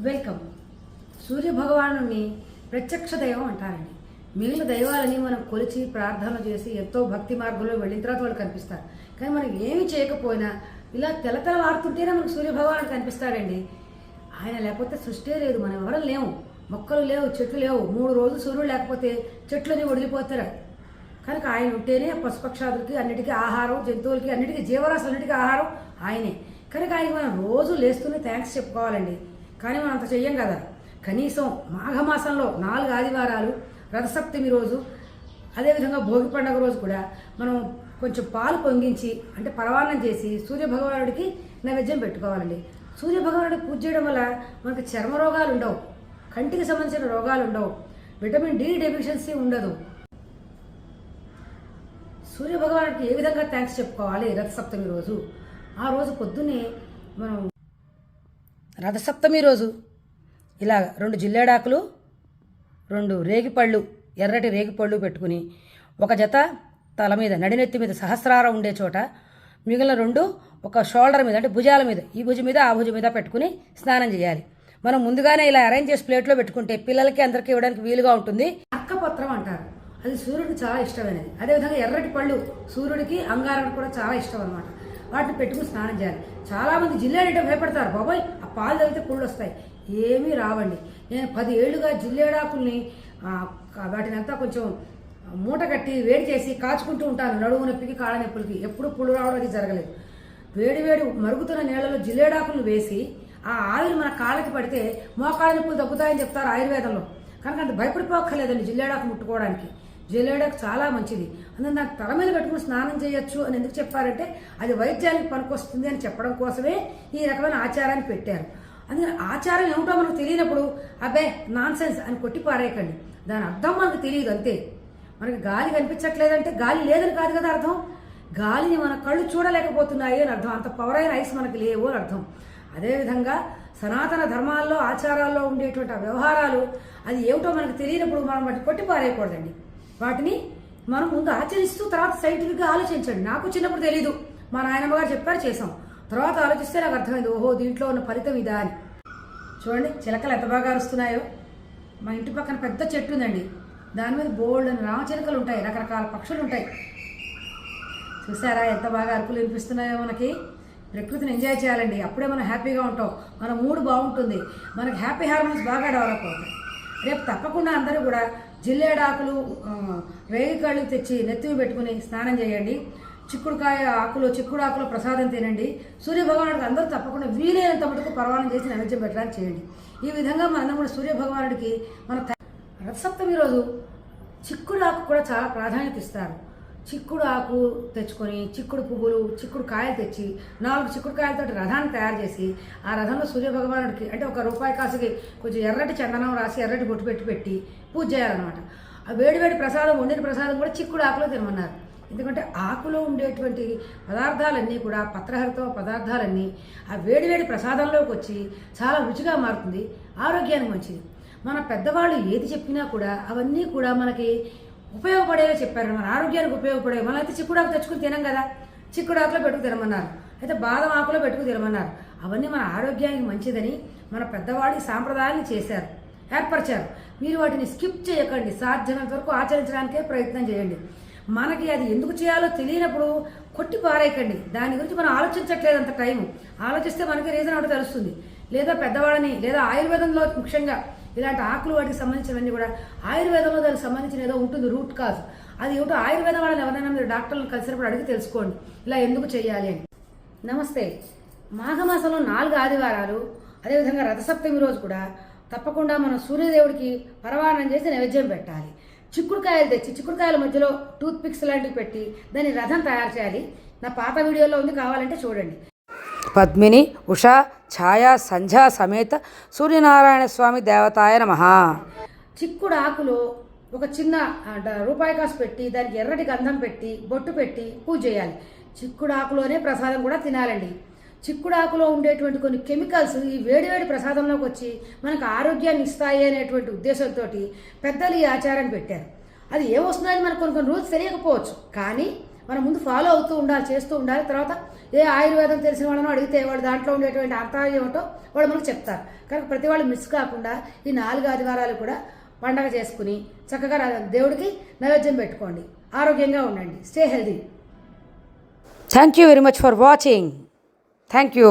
Welcome. సూర్య భగవాను ప్రత్యక్ష దైవం అంటారండి. మిగిలిన దైవాలని మనం కొలిచి ప్రార్థనలు చేసి ఎంతో భక్తి మార్గంలో వెళ్ళిన తర్వాత వాళ్ళు కనిపిస్తారు. కానీ మనం ఏమి చేయకపోయినా ఇలా తెలతెల వాడుతుంటేనే మనకు సూర్యభగవానుడు కనిపిస్తాడండి. ఆయన లేకపోతే సృష్టి లేదు మనం ఎవరం లేవు మొక్కలు లేవు చెట్లు లేవు. మూడు రోజులు సూర్యుడు లేకపోతే చెట్లని వదిలిపోతారు కనుక ఆయన ఉంటేనే పశుపక్షాదులకి అన్నిటికీ ఆహారం జంతువులకి అన్నిటికీ జీవరాశులన్నిటికీ ఆహారం ఆయనే. కనుక ఆయన మనం రోజు లేస్తూనే థ్యాంక్స్ చెప్పుకోవాలండి. కానీ మనం అంత చెయ్యం కదా. కనీసం మాఘమాసంలో నాలుగు ఆదివారాలు రథసప్తమి రోజు అదేవిధంగా భోగి పండుగ రోజు కూడా మనం కొంచెం పాలు పొంగించి అంటే పరవాన్నం చేసి సూర్య భగవానుడికి నైవేద్యం పెట్టుకోవాలండి. సూర్య భగవానుడికి పూజ చేయడం వల్ల మనకి చర్మ రోగాలు ఉండవు. కంటికి సంబంధించిన రోగాలు ఉండవు. విటమిన్ డి డెఫిషియన్సీ ఉండదు. సూర్య భగవానుడికి ఏ విధంగా థ్యాంక్స్ చెప్పుకోవాలి రథసప్తమి రోజు? ఆ రోజు పొద్దున్నే మనం రథసప్తమి రోజు ఇలా రెండు జిల్లేడాకులు రెండు రేగిపళ్ళు ఎర్రటి రేగిపళ్ళు పెట్టుకుని ఒక జత తల మీద నడినెత్తి మీద సహస్రారం ఉండే చోట మిగిలిన రెండు ఒక షోల్డర్ మీద అంటే భుజాల మీద ఈ భుజం మీద ఆ భుజం మీద పెట్టుకుని స్నానం చేయాలి. మనం ముందుగానే ఇలా అరేంజ్ చేసి ప్లేట్లో పెట్టుకుంటే పిల్లలకి అందరికీ ఇవ్వడానికి వీలుగా ఉంటుంది. అక్కపత్రం అంటారు. అది సూర్యుడికి చాలా ఇష్టమైనది. అదేవిధంగా ఎర్రటి పళ్ళు సూర్యుడికి అంగారానికి కూడా చాలా ఇష్టం అనమాట వాటిని పెట్టుకుని స్నానం చేయాలి. చాలా మంది జిల్లేడంటే భయపడతారు. బాబోయ్ ఆ పాలు తగిలితే పుళ్ళు వస్తాయి ఏమీ రావండి. నేను పది ఏళ్ళుగా జిల్లేడాకుల్ని వాటిని అంతా కొంచెం మూట కట్టి వేడి చేసి కాచుకుంటూ ఉంటాను. నడువు నొప్పికి కాళ్ళ నొప్పులకి. ఎప్పుడు పుళ్ళు రావడం అది జరగలేదు. వేడి వేడి మరుగుతున్న నీళ్ళలో జిల్లేడాకులు వేసి ఆ ఆవిరి మన కాళ్ళకి పడితే మోకాళ్ళ నొప్పులు తగ్గుతాయని చెప్తారు ఆయుర్వేదంలో. కనుక అంత భయపడిపోక్కర్లేదండి జిల్లేడాకు ముట్టుకోవడానికి. జిల్లేడాకు చాలా మంచిది. అందులో నాకు తల మీద పెట్టుకుని స్నానం చేయొచ్చు అని ఎందుకు చెప్పారంటే అది వైద్యానికి పనికొస్తుంది అని చెప్పడం కోసమే ఈ రకమైన ఆచారాన్ని పెట్టారు. అందుకని ఆచారం ఏమిటో మనకు తెలియనప్పుడు అబ్బే నాన్ సెన్స్ అని కొట్టి పారేయకండి. దాని అర్థం మనకు తెలియదు అంతే. మనకి గాలి కనిపించట్లేదంటే గాలి లేదని కాదు కదా అర్థం? గాలిని మన కళ్ళు చూడలేకపోతున్నాయి అని అర్థం. అంత పవర్ అయిన ఐస్ మనకి లేవు అని అర్థం. అదేవిధంగా సనాతన ధర్మాల్లో ఆచారాల్లో ఉండేటువంటి ఆ వ్యవహారాలు అది ఏమిటో మనకు తెలియనప్పుడు మనం వాటిని కొట్టి పారేయకూడదండి. వాటిని మనం ముందు ఆచరిస్తూ తర్వాత సైంటిఫిక్గా ఆలోచించండి. నాకు చిన్నప్పుడు తెలీదు. మా నాయనమ్మ గారు చెప్పారు చేసాం తర్వాత ఆలోచిస్తే నాకు అర్థమైంది. ఓహో దీంట్లో ఉన్న ఫలితం ఇదా అని. చూడండి చిలకలు ఎంత బాగా అరుస్తున్నాయో. మా ఇంటి పక్కన పెద్ద చెట్టు ఉందండి. దాని మీద బోల్డ్ అని రామచిలకలు ఉంటాయి. రకరకాల పక్షులు ఉంటాయి. చూసారా ఎంత బాగా అరుపులు వినిపిస్తున్నాయో మనకి? ప్రకృతిని ఎంజాయ్ చేయాలండి. అప్పుడే మనం హ్యాపీగా ఉంటాం. మన మూడ్ బాగుంటుంది. మనకి హ్యాపీ హార్మోన్స్ బాగా డెవలప్ అవుతాయి. రేపు తప్పకుండా అందరూ కూడా జిల్లేడాకులు ఆ, తెచ్చి నెత్తివి పెట్టుకుని స్నానం చేయండి. చిక్కుడుకాయ ఆకులు చిక్కుడు ఆకులు ప్రసాదం తినండి. సూర్యభగవానుడికి అందరూ తప్పకుండా వీలైనంత మటుకు పర్వాణం చేసి నైవేద్యం పెట్టడానికి చేయండి. ఈ విధంగా మనందరం కూడా సూర్య భగవానుడికి మన రథసప్తమి రోజు చిక్కుడు ఆకు కూడా చాలా ప్రాధాన్యత ఇస్తారు. చిక్కుడు ఆకు తెచ్చుకొని చిక్కుడు పువ్వులు చిక్కుడు కాయలు తెచ్చి నాలుగు చిక్కుడు కాయలతో రథాన్ని తయారు చేసి ఆ రథంలో సూర్య భగవానుడికి అంటే ఒక రూపాయి కాసుకి కొంచెం ఎర్రటి చందనం రాసి ఎర్రటి బొట్టు పెట్టి పెట్టి పూజ చేయాలన్నమాట. ఆ వేడివేడి ప్రసాదం వండిన ప్రసాదం కూడా చిక్కుడు ఆకులో తినమన్నారు. ఎందుకంటే ఆకులో ఉండేటువంటి పదార్థాలన్నీ కూడా పత్రహరిత పదార్థాలన్నీ ఆ వేడివేడి ప్రసాదంలోకి వచ్చి చాలా రుచిగా మారుతుంది ఆరోగ్యానికి మంచిది. మన పెద్దవాళ్ళు ఏది చెప్పినా కూడా అవన్నీ కూడా మనకి ఉపయోగపడేలా చెప్పారు. మన ఆరోగ్యానికి ఉపయోగపడే మనం అయితే చిక్కుడాకు తెచ్చుకుని తినం కదా. చిక్కుడాకులో పెట్టుకు తినమన్నారు. అయితే బాదం ఆకులో పెట్టుకు తినమన్నారు. అవన్నీ మన ఆరోగ్యానికి మంచిదని మన పెద్దవాడి సాంప్రదాయాన్ని చేశారు. ఏర్పరిచారు. మీరు వాటిని స్కిప్ చేయకండి. సాధ్యమైనంత వరకు ఆచరించడానికే ప్రయత్నం చేయండి. మనకి అది ఎందుకు చేయాలో తెలియనప్పుడు కొట్టి పారేయకండి. దాని గురించి మనం ఆలోచించట్లేదు అంత టైం ఆలోచిస్తే మనకి రీజన్ ఒకటి తెలుస్తుంది. లేదా పెద్దవాళ్ళని లేదా ఆయుర్వేదంలో ముఖ్యంగా ఇలాంటి ఆకులు వాటికి సంబంధించినవన్నీ కూడా ఆయుర్వేదంలో దానికి సంబంధించిన ఏదో ఉంటుంది రూట్ కాజ్. అది ఏమిటో ఆయుర్వేదం వాళ్ళని ఎవరైనా మీరు డాక్టర్లను కలిసినప్పుడు అడిగి తెలుసుకోండి. ఇలా ఎందుకు చేయాలి అని. నమస్తే. మాఘమాసంలో నాలుగు ఆదివారాలు అదేవిధంగా రథసప్తమి రోజు కూడా తప్పకుండా మనం సూర్యదేవుడికి పరవానం చేసి నైవేద్యం పెట్టాలి. చిక్కుడుకాయలు తెచ్చి చిక్కుడుకాయల మధ్యలో టూత్ పిక్స్ లాంటివి పెట్టి దాని రథం తయారు చేయాలి. నా పాత వీడియోలో ఉంది కావాలంటే చూడండి. పద్మిని ఉషా ఛాయా సంధ్యా సమేత సూర్యనారాయణ స్వామి దేవతాయ నమ. చిక్కుడు ఆకులో ఒక చిన్న రూపాయి కాసు పెట్టి దానికి ఎర్రటి గంధం పెట్టి బొట్టు పెట్టి పూజ చేయాలి. చిక్కుడు ఆకులోనే ప్రసాదం కూడా తినాలండి. చిక్కుడు ఆకులో ఉండేటువంటి కొన్ని కెమికల్స్ ఈ వేడివేడి ప్రసాదంలోకి వచ్చి మనకు ఆరోగ్యాన్ని ఇస్తాయి అనేటువంటి ఉద్దేశంతో పెద్దలు ఈ ఆచారాన్ని పెట్టారు. అది ఏమొస్తుందని మనకు కొన్ని కొన్ని రోజులు తెలియకపోవచ్చు. కానీ మనం ముందు ఫాలో అవుతూ ఉండాలి చేస్తూ ఉండాలి. తర్వాత ఏ ఆయుర్వేదం తెలిసిన వాళ్ళనో అడిగితే వాళ్ళు దాంట్లో ఉండేటువంటి అర్థాలు ఏమిటో వాళ్ళు మనకు చెప్తారు. కనుక ప్రతి వాళ్ళు మిస్ కాకుండా ఈ నాలుగు ఆదివారాలు కూడా పండగ చేసుకుని చక్కగా దేవుడికి నైవేద్యం పెట్టుకోండి. ఆరోగ్యంగా ఉండండి. Stay healthy thank you very much for watching thank you